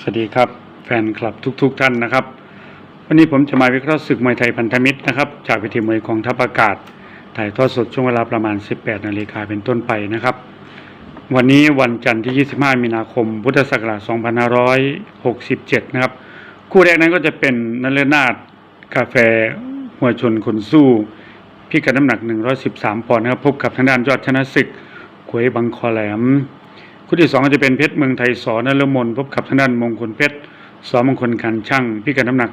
สวัสดีครับแฟนคลับทุกๆท่านนะครับ วันนี้ผมจะมาวิเคราะห์ศึกมวยไทยพันธมิตรนะครับจากเวทีมวยกองทัพอากาศ ถ่ายทอดสดช่วงเวลาประมาณ 18 นาฬิกาเป็นต้นไปนะครับ วันนี้วันจันทร์ที่ 25 มีนาคม พุทธศักราช 2567 นะครับ คู่แรกนั้นก็จะเป็นนเลนาดกาแฟหัวชนคนสู้พิกัดน้ำหนัก 113 ปอนด์นะครับพบกับทางด้านยอดชนะศึกขวยบังคอแหลม คู่ที่สองจะเป็นเพชรเมืองไทยสอนฤมลพบกับทางด้านมงคลเพชรสอมงคลการช่างพิกัดน้ำหนัก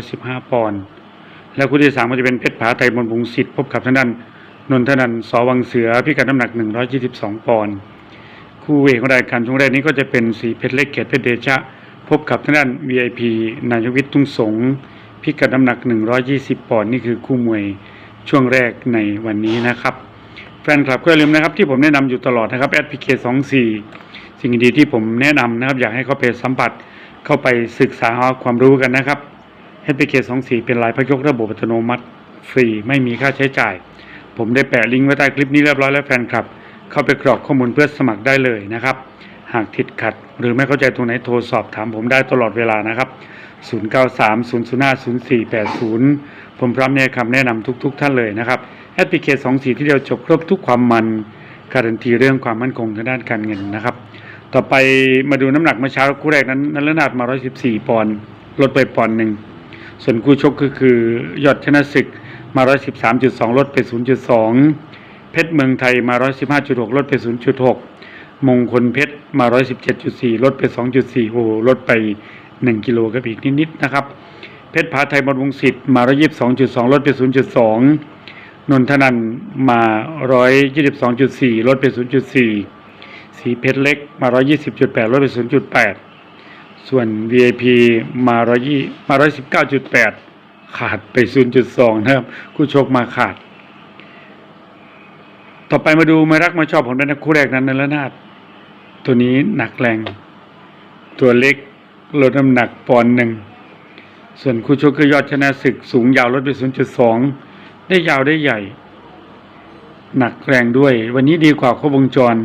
115 ปอนด์และคู่ที่สามก็จะเป็นเพชรผาไทยมนต์วงศิษฐ์พบกับทางด้านนนทนันสอวังเสือพิกัดน้ำหนัก 122 ปอนด์คู่เอกของรายการช่วงแรกนี้ก็จะเป็นสีเพชรเล็กเกียรติเพชรเดชะ พบกับทางด้าน VIP นายกวิทย์ทุ่งสงพิกัดน้ำหนัก 120 ปอนด์นี่คือคู่มวยช่วงแรกในวันนี้นะครับ แฟนคลับก็อย่าลืมนะครับที่ผมแนะนำอยู่ตลอดนะครับแอดพีเคสองสี่สิ่งดีๆที่ผมแนะนำนะครับอยากให้เขาไปสัมผัสเข้าไปศึกษาหาความรู้กันนะครับแอดพีเคสองสี่เป็นลายพยกระบบอัตโนมัติฟรีไม่มีค่าใช้จ่าย ผมได้แปะลิงก์ไว้ใต้คลิปนี้เรียบร้อยแล้วแฟนคลับ เข้าไปกรอกข้อมูลเพื่อสมัครได้เลยนะครับ หากติดขัด หรือไม่เข้าใจตรงไหนโทรสอบถามผมได้ตลอดเวลานะครับ 0930050480 ผมพร้อมในคำแนะนำทุกๆท่านเลยนะครับ แอดพลิเคชัน24ที่เดียวจบครบทุกความมันการันตีเรื่องความมั่นคงทางด้านการเงินนะครับ ต่อไปมาดูน้ำหนักเมื่อเช้าคู่แรกนั้นนันลนาดมา 114 ปอนด์ลดไปปอนด์หนึ่งส่วนคู่ชกก็คือยอดชนะศึกมา 113.2 ลดไป 0.2 เพชรเมืองไทยมา 115.6 ลดไป 0.6 มงคลเพชรมา 117.4 ลดไป 2.4 โอ้โหลดไป 1 กิโลครับอีกนิดๆนะครับ เพชรผาไทยบนวงศิษฐ์มา 122.2 ลดไป 0.2 นนทนันท์มา122.4ลดไป0.4สีเพชรเล็กมา120.8ลดไป0.8ส่วน VIP มา120มา119.8ขาดไป0.2นะครับคู่ชกมาขาด ต่อไปมาดูมารักมาชอบผมด้นะคู่แรกนั้นนรนาถตัวนี้หนักแรง ตัวเล็กลดน้ำหนักปอนด์หนึ่งส่วนคู่ชกคือยอดชนะศึกสูงยาวลดไป0.2 ได้ยาวได้ใหญ่ หนักแรงด้วย วันนี้ดีกว่าครบวงจร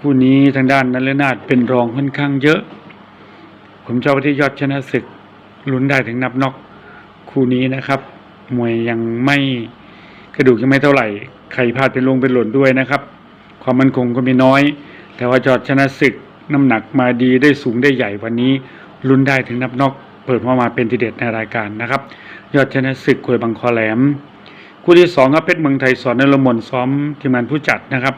คู่นี้ทางด้านนัลนาถเป็นรองค่อนข้างเยอะ ผมชอบที่ยอดชนะศึกลุ้นได้ถึงนับน็อกคู่นี้นะครับ มวยยังไม่กระดูกยังไม่เท่าไหร่ใครพลาดเป็นลงเป็นหล่นด้วยนะครับ ความมั่นคงก็มีน้อย แต่ว่ายอดชนะศึกน้ำหนักมาดีได้สูงได้ใหญ่วันนี้ลุ้นได้ถึงนับน็อก เปิดมามาเป็นทีเด็ดในรายการนะครับ ยอดชนะศึกควยบางคอแหลม คู่ที่สองครับเพชรเมืองไทยสอนนรมนซ้อมทีมงานผู้จัดนะครับ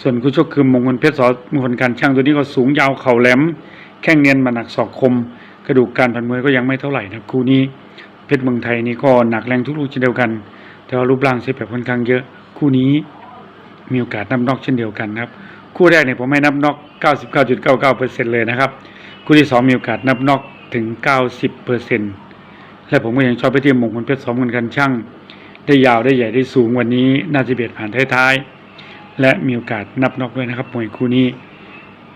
ส่วนคู่ชกคือมงคลเพชรสอนมงคลการช่างตัวนี้ก็สูงยาวเข่าแหลม แข้งเนียนมาหนักศอกคม กระดูกการผ่านมวยก็ยังไม่เท่าไหร่นะคู่นี้เพชรเมืองไทยนี่ก็หนักแรงทุกลูกเช่นเดียวกัน แต่ว่ารูปร่างเสียแบบค่อนข้างเยอะ คู่นี้มีโอกาสนับน็อกเช่นเดียวกันนะครับคู่แรกเนี่ยผมให้นับน็อก 99.99%เลยนะครับ คู่ที่สองมีโอกาสนับน็อก ถึง 90%และผมก็ยังชอบไปที่มงคลเพชรสองคนกันช่าง ได้ยาวได้ใหญ่ได้สูงวันนี้ น่าจะเบียดผ่านท้ายๆ และมีโอกาสนับน็อกด้วยนะครับมวยคู่นี้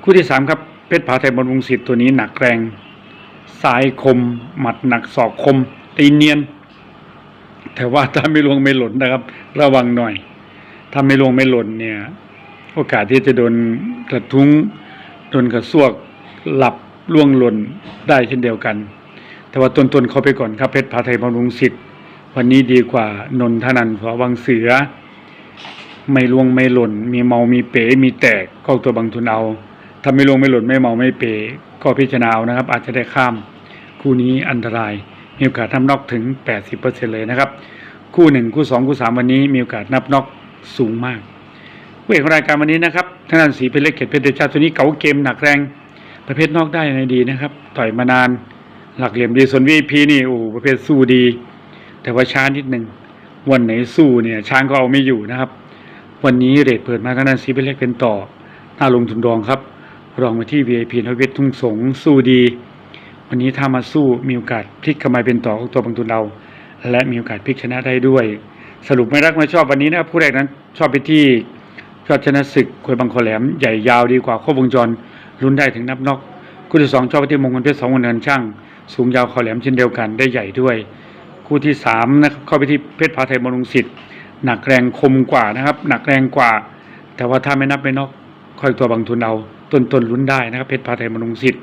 คู่ที่สามครับเพชรผาไทยบนวงศิษย์ตัวนี้หนักแรงสายคม หมัดหนักศอกคม ตีเนียน แต่ว่าถ้าไม่ลวงไม่หล่นนะครับ ระวังหน่อยถ้าไม่ลวงไม่หล่นเนี่ย โอกาสที่จะโดนกระทุ้ง โดนกระซวกหลับ ล่วงหล่นได้เช่นเดียวกัน แต่ว่าต้นเขาไปก่อนครับเพชรผาไทยบำรุงศิษย์วันนี้ดีกว่านนทนันท์สวังเสือ ไม่ล่วงไม่หล่น มีเมามีเป๋มีแตกก็เอาตัวบางทุนเอาถ้าไม่ล่วงไม่หล่นไม่เมาไม่เป๋ก็พิจารณาเอานะครับ อาจจะได้ข้าม คู่นี้อันตราย มีโอกาสทำน็อกถึง 80%เลยนะครับ คู่หนึ่งคู่สองคู่สามวันนี้มีโอกาสนับน็อกสูงมากเอกของรายการวันนี้นะครับทางด้านสีเพชรเล็กเขตเพชรเดชาตัวนี้เก๋าเกมหนักแรง ประเภทนอกได้ในดีนะครับ ต่อยมานานหลักเหลี่ยมดีส่วนวีพีนี่โอ้ประเภทสู้ดี แต่ว่าช้านิดหนึ่งวันไหนสู้เนี่ย ช้างก็เอาไม่อยู่นะครับ วันนี้เรทเปิดมาทางด้านสีเพชรเล็กเป็นต่อน้าลงทุนรองครับ รองมาที่ VIP นวิทย์ทุ่งสงสู้ดี วันนี้ถ้ามาสู้มีโอกาสพลิกกำไมเป็นต่อของตัวบางทุนเรา และมีโอกาสพลิกชนะได้ด้วย สรุปไม่รักไม่ชอบวันนี้นะครับผู้แรกนั้นชอบไปที่ยอดชนะศึกควยบางคอแหลมใหญ่ยาวดีกว่าครบวงจร ลุ้นได้ถึงนับนอกคู่ที่สองชอบไปที่มงคลเพชรสองวันเงินช่างสูงยาวคอแหลมเช่นเดียวกันได้ใหญ่ด้วย คู่ที่สามนะครับเข้าไปที่เพชรพาไทยบำรุงศิษย์หนักแรงคมกว่านะครับ หนักแรงกว่า แต่ว่าถ้าไม่นับไม่นอกค่อยตัวบางทุนเอาต้นต้นลุ้นได้นะครับเพชรพาไทยบำรุงศิษย์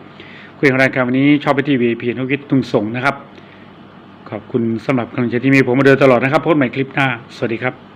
คุยของรายการวันนี้ชอบไปที่ VIP นกิจทุงส่งนะครับ ขอบคุณสำหรับกำลังใจที่มีผมมาโดยตลอดนะครับพบใหม่คลิปหน้า สวัสดีครับ